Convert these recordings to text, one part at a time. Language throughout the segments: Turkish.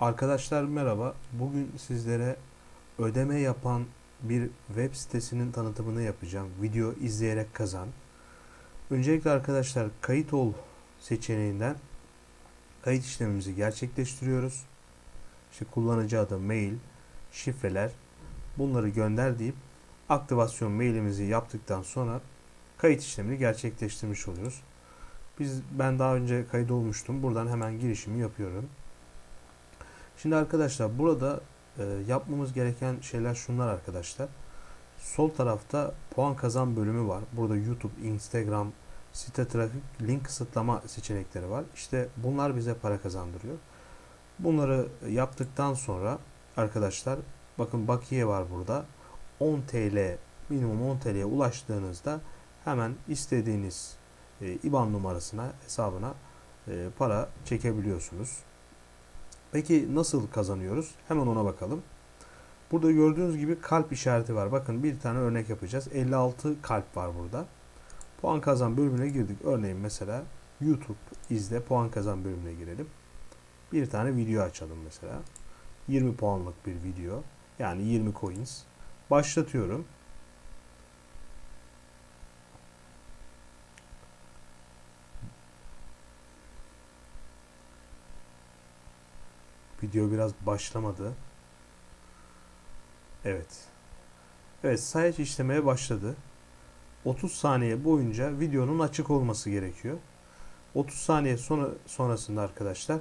Arkadaşlar merhaba. Bugün sizlere ödeme yapan bir web sitesinin tanıtımını yapacağım. Video izleyerek kazan. Öncelikle arkadaşlar kayıt ol seçeneğinden kayıt işlemimizi gerçekleştiriyoruz. İşte kullanıcı adı, mail, şifreler bunları gönder deyip aktivasyon mailimizi yaptıktan sonra kayıt işlemini gerçekleştirmiş oluyoruz. Biz ben daha önce kayıt olmuştum. Buradan hemen girişimi yapıyorum. Şimdi arkadaşlar burada e, yapmamız gereken şeyler şunlar arkadaşlar. Sol tarafta puan kazan bölümü var. Burada YouTube, Instagram, site trafik, link kısıtlama seçenekleri var. İşte bunlar bize para kazandırıyor. Bunları yaptıktan sonra arkadaşlar bakın bakiye var burada. 10 TL minimum 10 TL'ye ulaştığınızda hemen istediğiniz e, IBAN numarasına hesabına e, para çekebiliyorsunuz. Peki nasıl kazanıyoruz? Hemen ona bakalım. Burada gördüğünüz gibi kalp işareti var. Bakın bir tane örnek yapacağız. 56 kalp var burada. Puan kazan bölümüne girdik. Örneğin mesela YouTube izle puan kazan bölümüne girelim. Bir tane video açalım mesela. 20 puanlık bir video. Yani 20 coins. Başlatıyorum. Video biraz başlamadı. Evet. Evet sayaç işlemeye başladı. 30 saniye boyunca videonun açık olması gerekiyor. 30 saniye sonra sonrasında arkadaşlar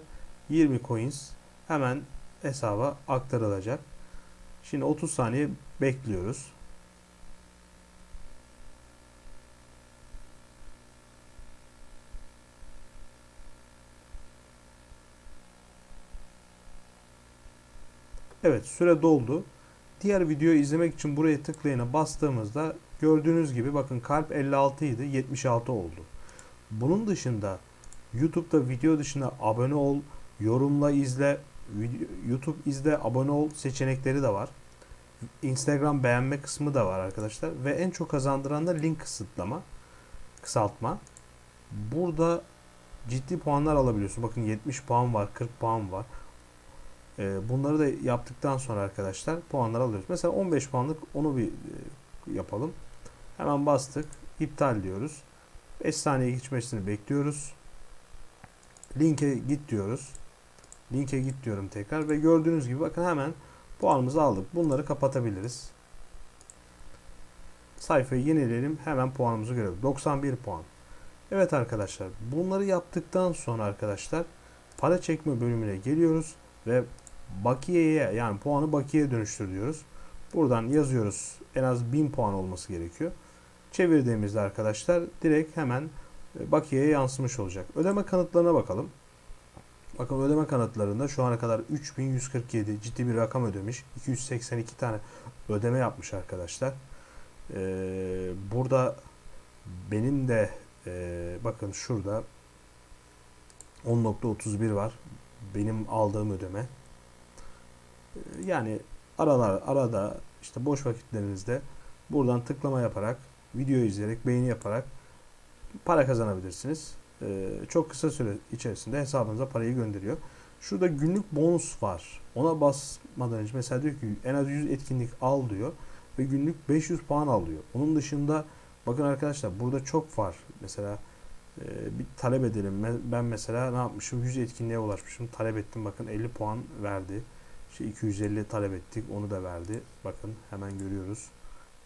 20 coins hemen hesaba aktarılacak. Şimdi 30 saniye bekliyoruz. Evet süre doldu. Diğer videoyu izlemek için buraya tıklayana bastığımızda gördüğünüz gibi bakın kalp 56 idi 76 oldu. Bunun dışında YouTube'da video dışında abone ol, yorumla izle, YouTube izle, abone ol seçenekleri de var. Instagram beğenme kısmı da var arkadaşlar ve en çok kazandıran da link kısıtlama, kısaltma. Burada ciddi puanlar alabiliyorsun. Bakın 70 puan var, 40 puan var. Ee, bunları da yaptıktan sonra arkadaşlar puanlar alıyoruz. Mesela 15 puanlık onu bir e, yapalım. Hemen bastık. iptal diyoruz. 5 saniye geçmesini bekliyoruz. Linke git diyoruz. Linke git diyorum tekrar ve gördüğünüz gibi bakın hemen puanımızı aldık. Bunları kapatabiliriz. Sayfayı yenileyelim. Hemen puanımızı görelim. 91 puan. Evet arkadaşlar bunları yaptıktan sonra arkadaşlar para çekme bölümüne geliyoruz ve bakiyeye yani puanı bakiyeye dönüştür diyoruz. Buradan yazıyoruz. En az 1000 puan olması gerekiyor. Çevirdiğimizde arkadaşlar direkt hemen e, bakiyeye yansımış olacak. Ödeme kanıtlarına bakalım. Bakın ödeme kanıtlarında şu ana kadar 3147 ciddi bir rakam ödemiş. 282 tane ödeme yapmış arkadaşlar. Ee, burada benim de e, bakın şurada 10.31 var. Benim aldığım ödeme. Yani aralar arada işte boş vakitlerinizde buradan tıklama yaparak, video izleyerek, beğeni yaparak para kazanabilirsiniz. Ee, çok kısa süre içerisinde hesabınıza parayı gönderiyor. Şurada günlük bonus var. Ona basmadan önce mesela diyor ki en az 100 etkinlik al diyor ve günlük 500 puan alıyor. Onun dışında bakın arkadaşlar burada çok var. Mesela e, bir talep edelim. Ben mesela ne yapmışım? 100 etkinliğe ulaşmışım. Talep ettim bakın 50 puan verdi. İşte 250 talep ettik. Onu da verdi. Bakın hemen görüyoruz.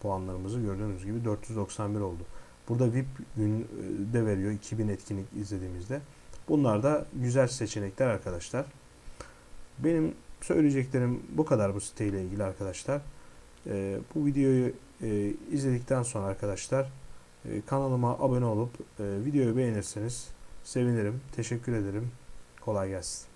Puanlarımızı gördüğünüz gibi 491 oldu. Burada VIP gün e, veriyor 2000 etkinlik izlediğimizde. Bunlar da güzel seçenekler arkadaşlar. Benim söyleyeceklerim bu kadar bu siteyle ilgili arkadaşlar. Ee, bu videoyu e, izledikten sonra arkadaşlar e, kanalıma abone olup e, videoyu beğenirseniz sevinirim. Teşekkür ederim. Kolay gelsin.